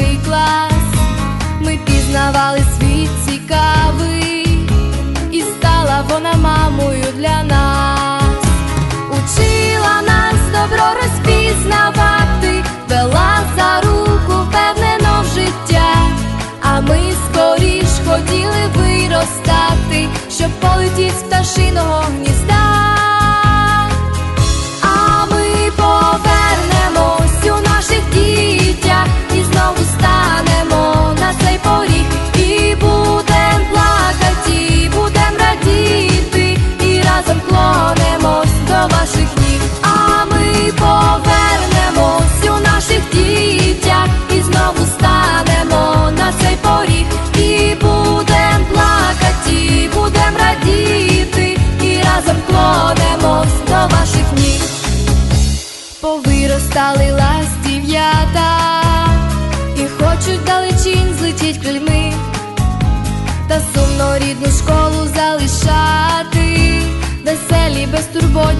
клас, ми пізнавали світ цікавий, і стала вона мамою для нас, учила нас добро розпізнавати, вела за руку впевнено в життя, а ми скоріш хотіли виростати, щоб полетіть з пташиного гнізда. Повиростали ластів'ята і хочуть далечінь злетіть крильми, та сумно рідну школу залишати, веселі без роки.